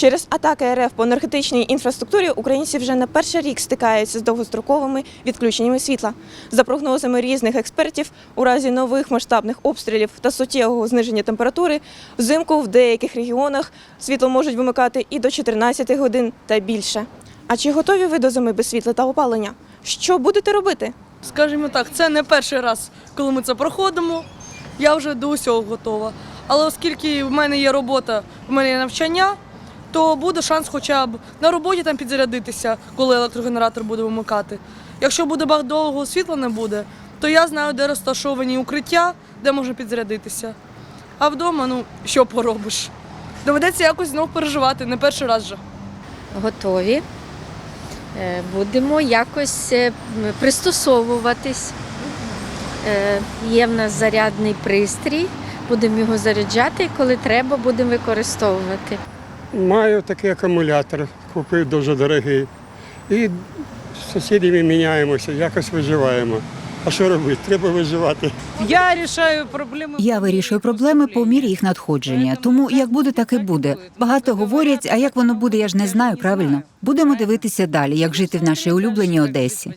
Через атаки РФ по енергетичній інфраструктурі українці вже не перший рік стикаються з довгостроковими відключеннями світла. За прогнозами різних експертів, у разі нових масштабних обстрілів та суттєвого зниження температури, взимку в деяких регіонах світло можуть вимикати і до 14 годин та більше. А чи готові ви до зими без світла та опалення? Що будете робити? Скажімо так, це не перший раз, коли ми це проходимо. Я вже до усього готова. Але оскільки в мене є робота, в мене є навчання, то буде шанс хоча б на роботі там підзарядитися, коли електрогенератор буде вимикати. Якщо буде багато довго світла не буде, то я знаю, де розташовані укриття, де можна підзарядитися. А вдома, ну, що поробиш? Доведеться якось знов переживати, не перший раз же. готові. Е, Будемо якось е, пристосовуватись. Е, Є в нас зарядний пристрій, будемо його заряджати, і коли треба, будемо використовувати. Маю такий акумулятор, купив дуже дорогий. І з сусідами міняємося, якось виживаємо. А що робити? Треба виживати. Я рішаю проблеми. Я вирішую проблеми по мірі їх надходження. Тому як буде, так і буде. Багато говорять, а як воно буде, я ж не знаю правильно. Будемо дивитися далі, як жити в нашій улюбленій Одесі.